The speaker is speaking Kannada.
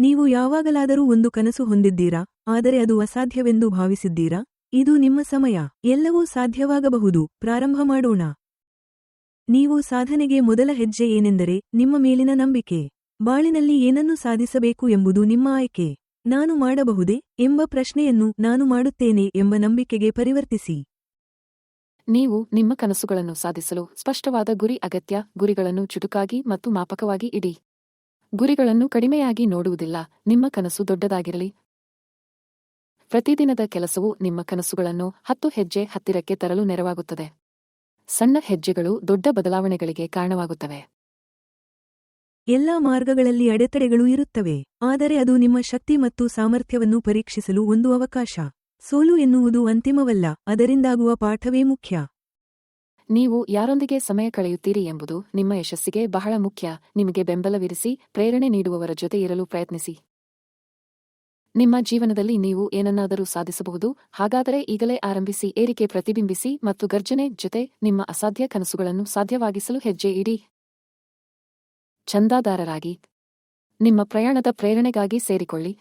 ನೀವು ಯಾವಾಗಲಾದರೂ ಒಂದು ಕನಸು ಹೊಂದಿದ್ದೀರಾ? ಆದರೆ ಅದು ಅಸಾಧ್ಯವೆಂದು ಭಾವಿಸಿದ್ದೀರಾ? ಇದು ನಿಮ್ಮ ಸಮಯ. ಎಲ್ಲವೂ ಸಾಧ್ಯವಾಗಬಹುದು. ಪ್ರಾರಂಭ ಮಾಡೋಣ. ನೀವು ಸಾಧನೆಗೆ ಮೊದಲ ಹೆಜ್ಜೆ ಏನೆಂದರೆ ನಿಮ್ಮ ಮೇಲಿನ ನಂಬಿಕೆ. ಬಾಳಿನಲ್ಲಿ ಏನನ್ನು ಸಾಧಿಸಬೇಕು ಎಂಬುದು ನಿಮ್ಮ ಆಯ್ಕೆ. ನಾನು ಮಾಡಬಹುದೇ ಎಂಬ ಪ್ರಶ್ನೆಯನ್ನು ನಾನು ಮಾಡುತ್ತೇನೆ ಎಂಬ ನಂಬಿಕೆಗೆ ಪರಿವರ್ತಿಸಿ. ನೀವು ನಿಮ್ಮ ಕನಸುಗಳನ್ನು ಸಾಧಿಸಲು ಸ್ಪಷ್ಟವಾದ ಗುರಿ ಅಗತ್ಯ. ಗುರಿಗಳನ್ನು ಚುಟುಕಾಗಿ ಮತ್ತು ಮಾಪಕವಾಗಿ ಇಡಿ. ಗುರಿಗಳನ್ನು ಕಡಿಮೆಯಾಗಿ ನೋಡುವುದಿಲ್ಲ. ನಿಮ್ಮ ಕನಸು ದೊಡ್ಡದಾಗಿರಲಿ. ಪ್ರತಿದಿನದ ಕೆಲಸವು ನಿಮ್ಮ ಕನಸುಗಳನ್ನು ಹತ್ತು ಹೆಜ್ಜೆ ಹತ್ತಿರಕ್ಕೆ ತರಲು ನೆರವಾಗುತ್ತದೆ. ಸಣ್ಣ ಹೆಜ್ಜೆಗಳು ದೊಡ್ಡ ಬದಲಾವಣೆಗಳಿಗೆ ಕಾರಣವಾಗುತ್ತವೆ. ಎಲ್ಲಾ ಮಾರ್ಗಗಳಲ್ಲಿ ಅಡೆತಡೆಗಳು ಇರುತ್ತವೆ. ಆದರೆ ಅದು ನಿಮ್ಮ ಶಕ್ತಿ ಮತ್ತು ಸಾಮರ್ಥ್ಯವನ್ನು ಪರೀಕ್ಷಿಸಲು ಒಂದು ಅವಕಾಶ. ಸೋಲು ಎನ್ನುವುದು ಅಂತಿಮವಲ್ಲ. ಅದರಿಂದಾಗುವ ಪಾಠವೇ ಮುಖ್ಯ. ನೀವು ಯಾರೊಂದಿಗೆ ಸಮಯ ಕಳೆಯುತ್ತೀರಿ ಎಂಬುದು ನಿಮ್ಮ ಯಶಸ್ಸಿಗೆ ಬಹಳ ಮುಖ್ಯ. ನಿಮಗೆ ಬೆಂಬಲವಿರಿಸಿ, ಪ್ರೇರಣೆ ನೀಡುವವರ ಜೊತೆ ಇರಲು ಪ್ರಯತ್ನಿಸಿ. ನಿಮ್ಮ ಜೀವನದಲ್ಲಿ ನೀವು ಏನನ್ನಾದರೂ ಸಾಧಿಸಬಹುದು. ಹಾಗಾದರೆ ಈಗಲೇ ಆರಂಭಿಸಿ, ಏರಿಕೆ ಪ್ರತಿಬಿಂಬಿಸಿ ಮತ್ತು ಗರ್ಜನೆ ಜೊತೆ ನಿಮ್ಮ ಅಸಾಧ್ಯ ಕನಸುಗಳನ್ನು ಸಾಧ್ಯವಾಗಿಸಲು ಹೆಜ್ಜೆ ಇಡಿ. ಚಂದಾದಾರರಾಗಿ ನಿಮ್ಮ ಪ್ರಯಾಣದ ಪ್ರೇರಣೆಗಾಗಿ ಸೇರಿಕೊಳ್ಳಿ.